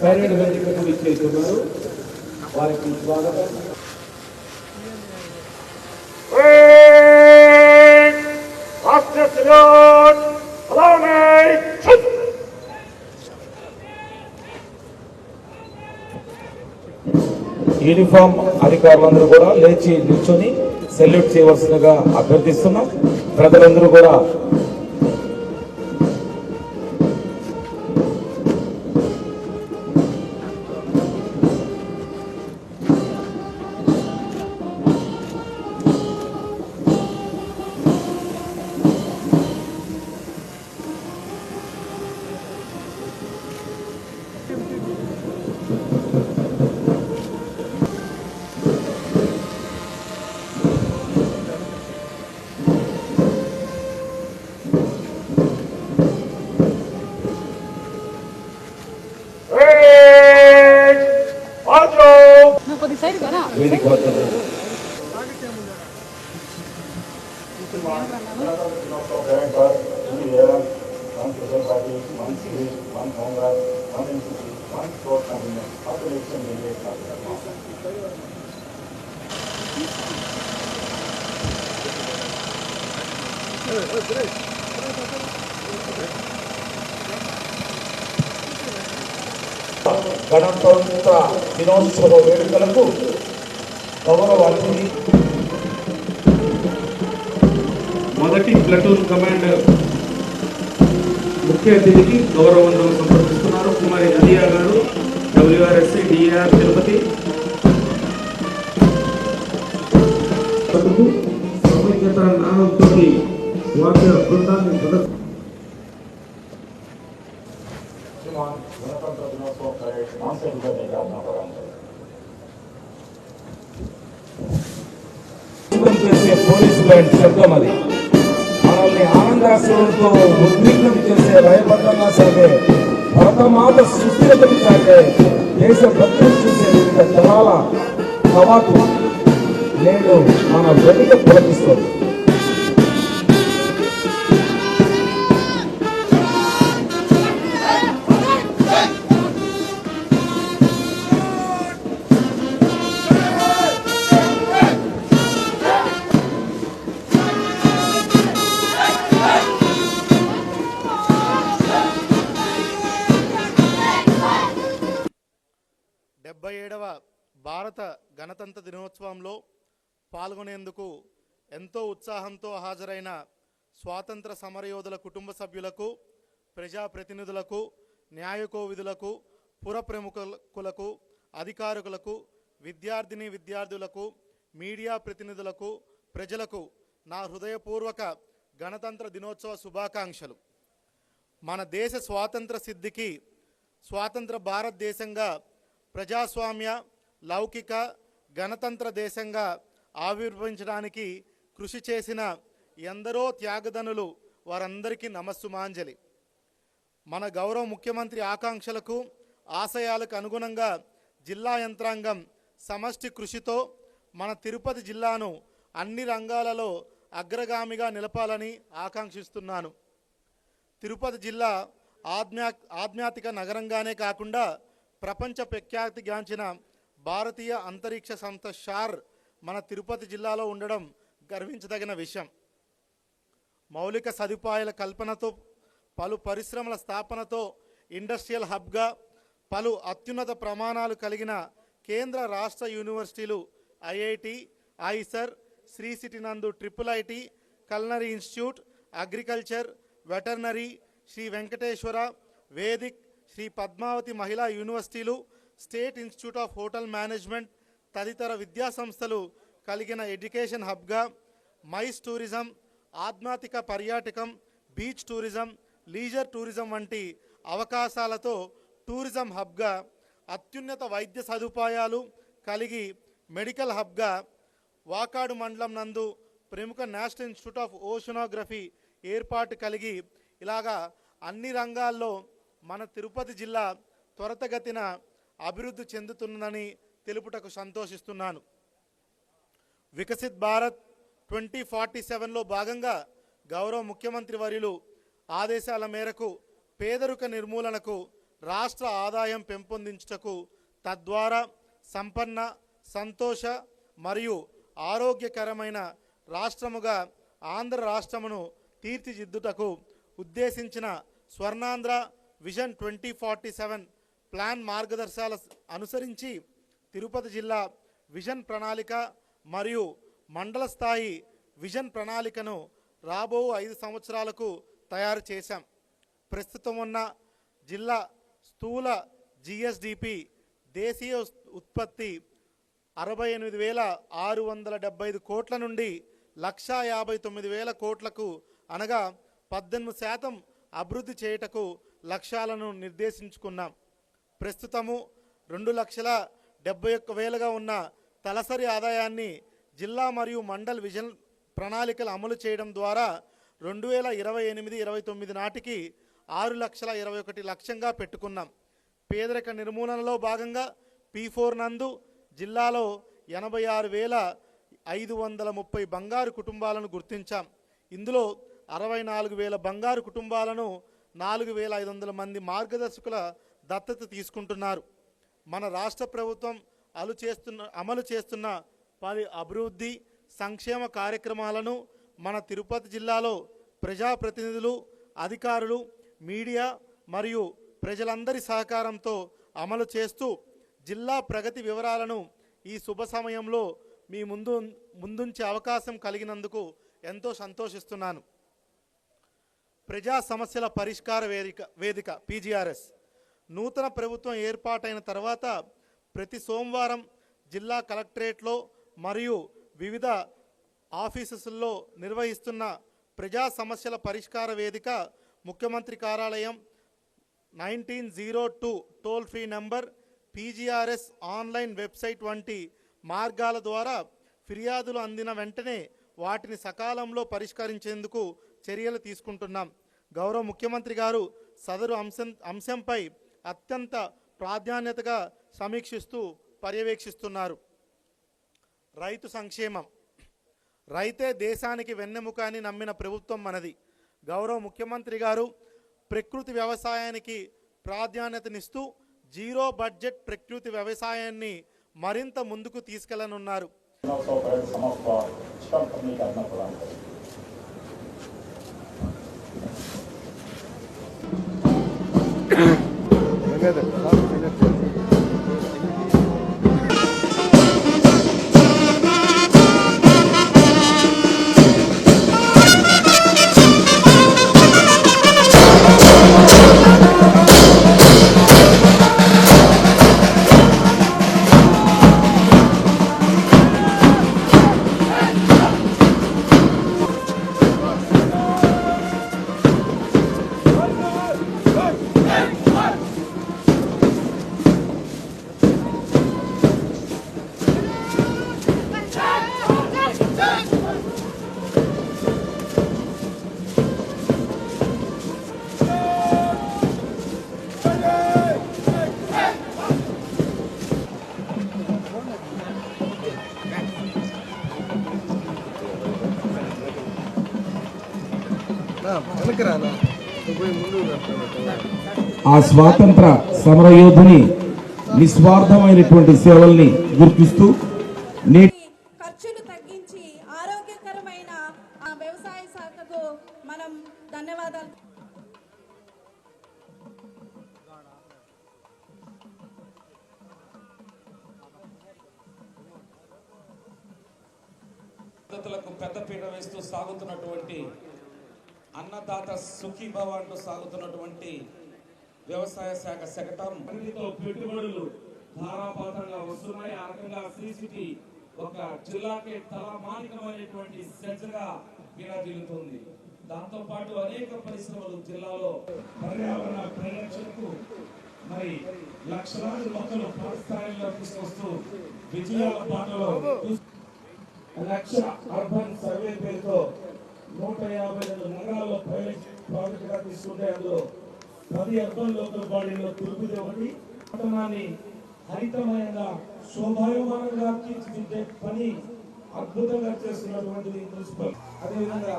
పైరడ్ వేదికకు ఇచ్చేస్తున్నారు వారికి స్వాగతం! యూనిఫామ్ అధికారులందరూ కూడా లేచి నిల్చొని సెల్యూట్ చేయవలసిందిగా అభ్యర్థిస్తున్నాం. ప్రజలందరూ కూడా వేదిక వద్దకు గణతంత్ర దినోత్సవ వేడుకలకు పవర్ అతిథి మొదటి ప్లటూన్ కమాండ్ ముఖ్య అతిథికి గౌరవంలో సంప్రదిస్తున్నారు కుమారి అదియా గారు డబ్ల్యూఆర్ఎస్సి డిఆర్ తిరుపతి. సమైక్యత నామంతో వాక్య బృందాన్ని ప్రదర్శన పోలీసు బ్యాండ్ శబ్దం అది. మనల్ని ఆనందాశ్రమంతో ఉద్విగ్నం చేసే భయభద్రంగా సాగే భరతమాత సుస్థిరతను సాగే దేశ భక్తులు చూసే వివిధ తరాల తవాకు నేడు మన వెనుక పులకిస్తుంది. భారత గణతంత్ర దినోత్సవంలో పాల్గొనేందుకు ఎంతో ఉత్సాహంతో హాజరైన స్వాతంత్ర సమరయోధుల కుటుంబ సభ్యులకు ప్రజాప్రతినిధులకు న్యాయకోవిధులకు పుర ప్రముఖులకు అధికారులకు విద్యార్థిని విద్యార్థులకు మీడియా ప్రతినిధులకు ప్రజలకు నా హృదయపూర్వక గణతంత్ర దినోత్సవ శుభాకాంక్షలు. మన దేశ స్వాతంత్ర సిద్ధికి స్వాతంత్ర భారతదేశంగా ప్రజాస్వామ్య లౌకిక గణతంత్ర దేశంగా ఆవిర్భవించడానికి కృషి చేసిన ఎందరో త్యాగదనులు వారందరికీ నమస్సుమాంజలి. మన గౌరవ ముఖ్యమంత్రి ఆకాంక్షలకు ఆశయాలకు అనుగుణంగా జిల్లా యంత్రాంగం సమష్టి కృషితో మన తిరుపతి జిల్లాను అన్ని రంగాలలో అగ్రగామిగా నిలపాలని ఆకాంక్షిస్తున్నాను. తిరుపతి జిల్లా ఆధ్యా ఆధ్యాత్మిక నగరంగానే కాకుండా ప్రపంచ ప్రఖ్యాతిగాంచిన భారతీయ అంతరిక్ష సంస్థ షార్ మన తిరుపతి జిల్లాలో ఉండడం గర్వించదగిన విషయం. మౌలిక సదుపాయాల కల్పనతో పలు పరిశ్రమల స్థాపనతో ఇండస్ట్రియల్ హబ్గా పలు అత్యున్నత ప్రమాణాలు కలిగిన కేంద్ర రాష్ట్ర యూనివర్సిటీలు ఐఐటి ఐసర్ శ్రీ సిటీ నందు triple IT culinary institute agriculture veterinary Sri Venkateswara vedic Sri Padmavati Mahila యూనివర్సిటీలు state institute of hotel management తదితర విద్యా సంస్థలు కలిగిన ఎడ్యుకేషన్ హబ్గా మైస్ టూరిజం ఆధ్యాత్మిక పర్యాటకం బీచ్ టూరిజం లీజర్ టూరిజం వంటి అవకాశాలతో టూరిజం హబ్గా అత్యున్నత వైద్య సదుపాయాలు కలిగి మెడికల్ హబ్గా వాకాడు మండలం నందు ప్రముఖ నేషనల్ ఇన్స్టిట్యూట్ ఆఫ్ ఓషనోగ్రఫీ ఏర్పాటు కలిగి ఇలాగా అన్ని రంగాల్లో మన తిరుపతి జిల్లా త్వరతగతిన అభివృద్ధి చెందుతున్నదని తెలుపుటకు సంతోషిస్తున్నాను. వికసిత్ భారత్ ట్వంటీ ఫార్టీ సెవెన్లో భాగంగా గౌరవ ముఖ్యమంత్రి వర్యులు ఆదేశాల మేరకు పేదరిక నిర్మూలనకు రాష్ట్ర ఆదాయం పెంపొందించుటకు తద్వారా సంపన్న సంతోష మరియు ఆరోగ్యకరమైన రాష్ట్రముగా ఆంధ్ర రాష్ట్రమును తీర్చిదిద్దుటకు ఉద్దేశించిన Swarnandhra vision twenty forty seven plan మార్గదర్శాల అనుసరించి తిరుపతి జిల్లా విజన్ ప్రణాళిక మరియు మండల స్థాయి విజన్ ప్రణాళికను రాబో ఐదు సంవత్సరాలకు తయారు చేశాం. ప్రస్తుతం ఉన్న జిల్లా స్థూల జిఎస్డిపి దేశీయ ఉత్పత్తి అరవై ఎనిమిది వేల ఆరు వందల డెబ్బై ఐదు కోట్ల నుండి లక్షా యాభై తొమ్మిది వేల కోట్లకు అనగా పద్దెనిమిది శాతం అభివృద్ధి చేయుటకు లక్ష్యాలను నిర్దేశించుకున్నాం. ప్రస్తుతము రెండు లక్షల డెబ్బై ఒక్క వేలుగా ఉన్న తలసరి ఆదాయాన్ని జిల్లా మరియు మండల్ విజన్ ప్రణాళికలు అమలు చేయడం ద్వారా రెండు వేల ఇరవై ఎనిమిది ఇరవై తొమ్మిది నాటికి ఆరు లక్షల ఇరవై ఒకటి లక్ష్యంగా పెట్టుకున్నాం. పేదరిక నిర్మూలనలో భాగంగా పీ ఫోర్ నందు జిల్లాలో ఎనభై ఆరు వేల ఐదు వందల ముప్పై బంగారు కుటుంబాలను గుర్తించాం. ఇందులో అరవై నాలుగు వేల బంగారు కుటుంబాలను నాలుగు వేల ఐదు వందల మంది మార్గదర్శకుల దత్తత తీసుకుంటున్నారు. మన రాష్ట్ర ప్రభుత్వం అలు చేస్తున్న అమలు చేస్తున్న పలు అభివృద్ధి సంక్షేమ కార్యక్రమాలను మన తిరుపతి జిల్లాలో ప్రజాప్రతినిధులు అధికారులు మీడియా మరియు ప్రజలందరి సహకారంతో అమలు చేస్తూ జిల్లా ప్రగతి వివరాలను ఈ శుభ సమయంలో మీ ముందు ముందుంచే అవకాశం కలిగినందుకు ఎంతో సంతోషిస్తున్నాను. ప్రజా సమస్యల పరిష్కార వేదిక వేదిక పీజీఆర్ఎస్. నూతన ప్రభుత్వం ఏర్పాటైన తర్వాత ప్రతి సోమవారం జిల్లా కలెక్టరేట్లో మరియు వివిధ ఆఫీసెస్లో నిర్వహిస్తున్న ప్రజా సమస్యల పరిష్కార వేదిక ముఖ్యమంత్రి కార్యాలయం nineteen zero two toll free number PGRS online website వంటి మార్గాల ద్వారా ఫిర్యాదులు అందిన వెంటనే వాటిని సకాలంలో పరిష్కరించేందుకు చర్యలు తీసుకుంటున్నాం. గౌరవ ముఖ్యమంత్రి గారు సదరు అంశం అంశంపై అత్యంత ప్రాధాన్యతగా సమీక్షిస్తూ పర్యవేక్షిస్తున్నారు. రైతు సంక్షేమం. రైతే దేశానికి వెన్నెముక అని నమ్మిన ప్రభుత్వం మనది. గౌరవ ముఖ్యమంత్రి గారు ప్రకృతి వ్యవసాయానికి ప్రాధాన్యతనిస్తూ జీరో బడ్జెట్ ప్రకృతి వ్యవసాయాన్ని మరింత ముందుకు తీసుకెళ్ళనున్నారు. Thank you. ederim. ఆ స్వాతంత్ర సమరయోధుని నిస్వార్థమైనటువంటి సేవల్ని గుర్తిస్తూ నేటి ఖర్చులు తగ్గించి ఆరోగ్యకరమైన ఆ వ్యవసాయ శాఖకు మనం ధన్యవాదాలు. పద్ధతులకు పెద్దపీట వేస్తూ సాగుతున్నటువంటి అన్నదాత సుఖీభవ అంటూ సాగుతున్నటువంటి వ్యవసాయ శాఖ శకటం. పెట్టుబడులు ధారాపాతంగా వస్తున్నాయి. ఆ రకంగా శ్రీసిటీ ఒక జిల్లాకే తలమానికమైనటువంటి సెజ్గా విరాజిల్లుతుంది దాంతో పాటు అనేక పరిశ్రమలు జిల్లాలో పర్యావరణ పరిరక్షణకు మరి లక్షలాది మొక్కలు స్థాయిలో తీసుకొస్తూ విజయాల పాటలో లక్ష అర్బన్ సర్వే పేరుతో నూట యాభై రెండు నగరాల్లో పైలట్ తీసుకుంటే అందులో పది అర్బన్ లోకల్ బాడీలో తిరుపతి ఒకటి పట్టణాన్ని హరితమయంగా శోభాయమానంగా తీర్చిదిద్దే పని అద్భుతంగా చేస్తున్నటువంటిది మున్సిపల్. అదేవిధంగా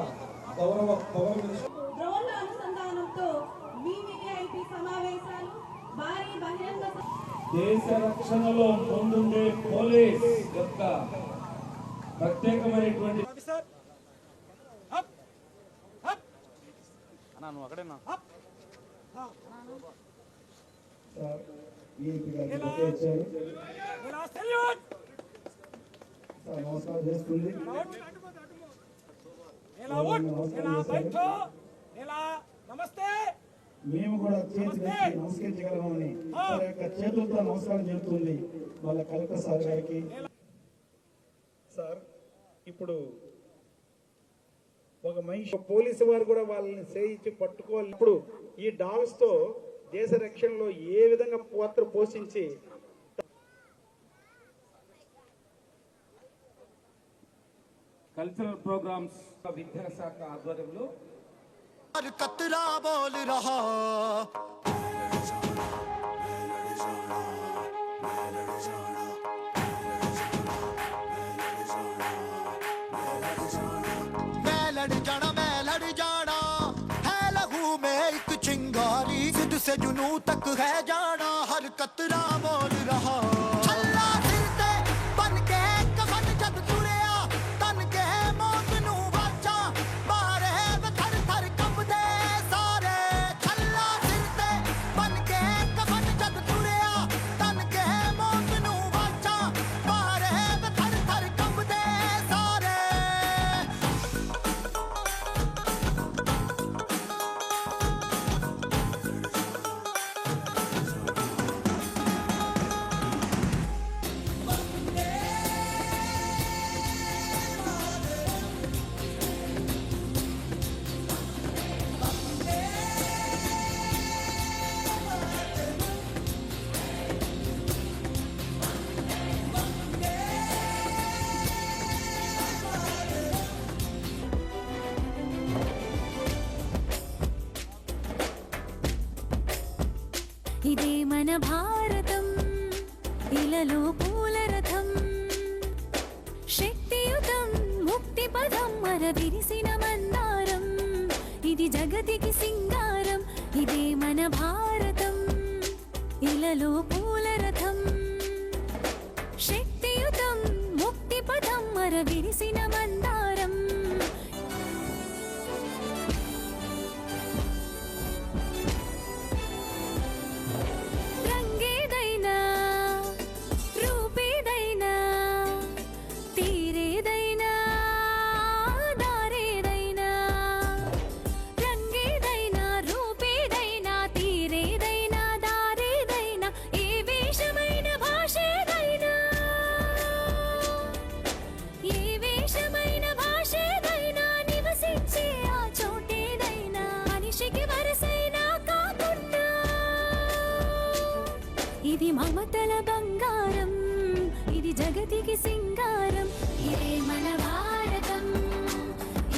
గౌరవ డ్రోన్ల అనుసంధానంతో సమావేశాలు దేశ రక్షణలో ముందుండే పోలీస్ యొక్క ప్రత్యేకమైనటువంటి సార్ నమస్కారం చేస్తుంది నమస్తే మేము కూడా చేతి నమస్కరించగలమని వారి యొక్క చేతులతో నమస్కారం చెబుతుంది వాళ్ళ కలెక్టర్ సార్ గారికి. సార్ ఇప్పుడు ఒక మనిషి పోలీసు వారు కూడా వాళ్ళని సేయించి పట్టుకోవాలి. ఇప్పుడు ఈ డాల్స్తో దేశ రక్షణలో ఏ విధంగా పాత్ర పోషించి కల్చరల్ ప్రోగ్రామ్స్ విద్యా శాఖ ఆధ్వర్యంలో కత్తిరా రహా ਕਿਸੇ ਜੁਨੂ ਤੱਕ ਹੈ ਜਾਣਾ ਹਰ ਕਤਰਾ ਬੋਲ ਰਹਾ। సింగారం ఇదే మన భారతం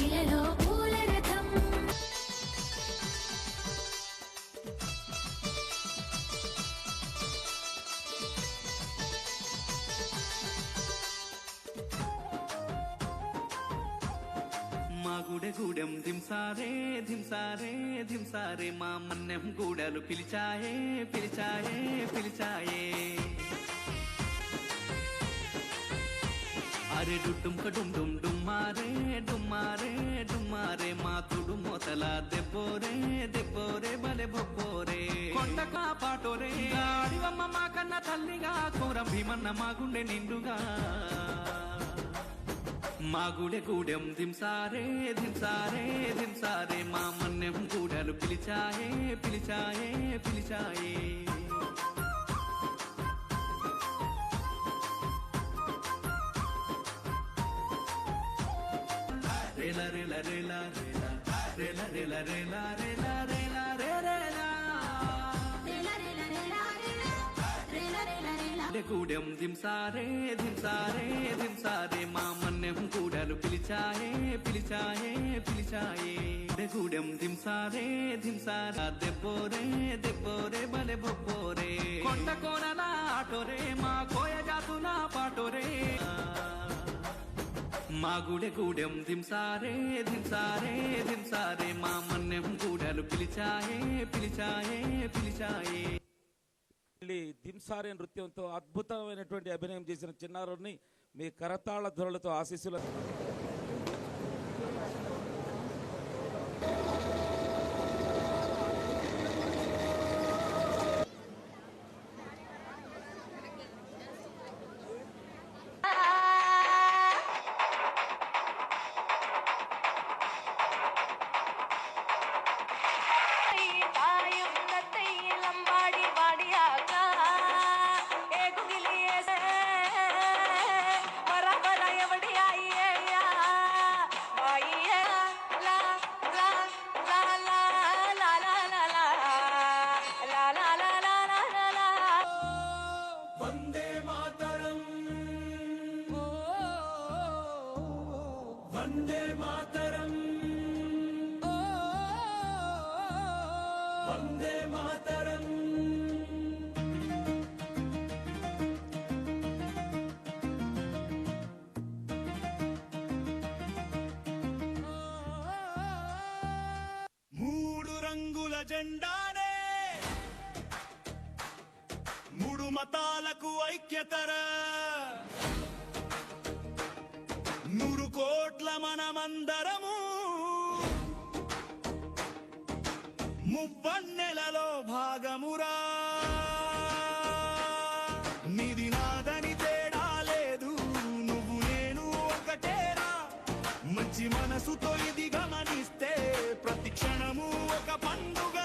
ఇలలో పూల రథం మా గుడె గూడెం దింసారే ధింసారే దింసారే మా మన్నెం గూడలు పిలిచా మొతల దెబ్బోరే దెబ్బోరే బలె బొబ్బోరే కొండ కాపాటోరే. ఆడివమ్మ మా కన్న తల్లిగా కూరం భీమన్న మా గుండె నిండుగా. మా గుడె గూడెం దింసారే దింసారే దింసారే మా మన్నెం గూడలు పిలిచాయే పిలిచాయే పిలిచాయే. రేల రేల రేల రేల. రేల రేల రేల రేల రేల గూడెం దింసారే దింసారే దింసారే మా మన్నెం గూడలు పిలిచాయే పిలిచాయే పిలిచాయే. గూడెం దింసారే దింసారా దెబ్బోరే దెబ్బోరే బలె బొబ్బోరే కొండ కోనల ఆటోరే మా కోయ జాతుల పాటోరే మా గుడె గూడెం దింసారే దింసారే దింసారే మా మన్నెం గూడలు పిలిచాయే పిలిచాయే పిలిచాయే. దింసారే నృత్యంతో అద్భుతమైనటువంటి అభినయం చేసిన చిన్నారుని మీ కరతాళ ధ్వనులతో ఆశీస్సులు వందే మాతరం. వందే మాతరం. మూడు రంగుల జెండానే. మూడు మతాలకు ఐక్యతరా. మువ్వన్నెలలో భాగమురా. నిది నాదని తేడా లేదు నువ్వు నేను ఒకటేరా మంచి మనసుతో ఇది గమనిస్తే ప్రతి క్షణము ఒక పండుగ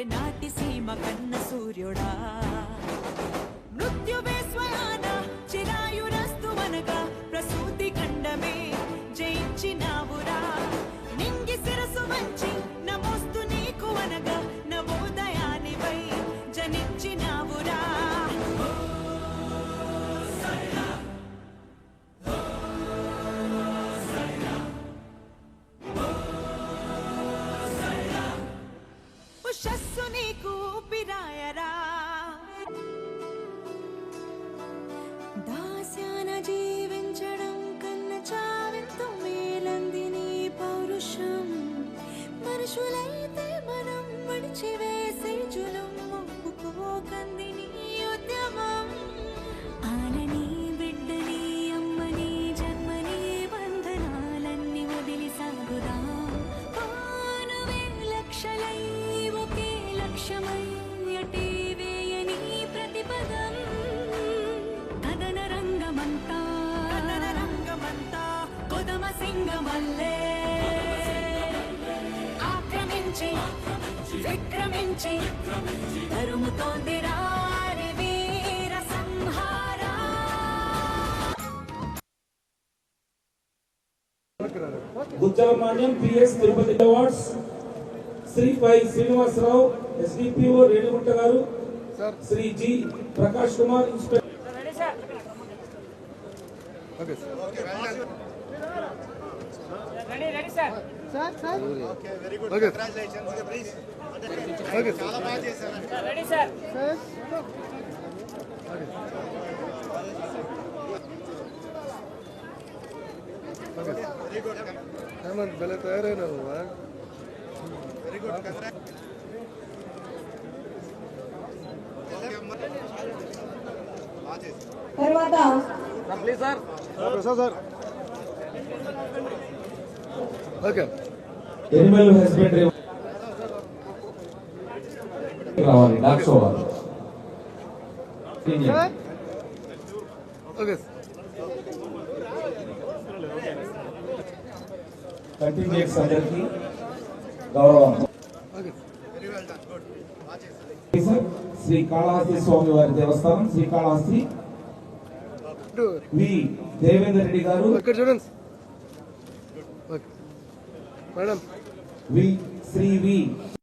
వీరా రెనాటి సీమ కన్న బుచ్చామాన్యం PS Tirupati awards Sri Pai Srinivasa Rao SDPO Renigunta గారు శ్రీ జి ప్రకాష్ కుమార్ ఇన్స్పెక్టర్ భలే తయారైనావు తర్వాత Prasad sir okay animal husbandry రావాలి డాక్స్ అవ్వాలి ఓకే కంటిన్యూస్ అందరికీ గౌరవం. శ్రీ కాళహస్తి స్వామి వారి దేవస్థానం శ్రీకాళహస్తి వి దేవేందర్ రెడ్డి గారు. వి శ్రీ వి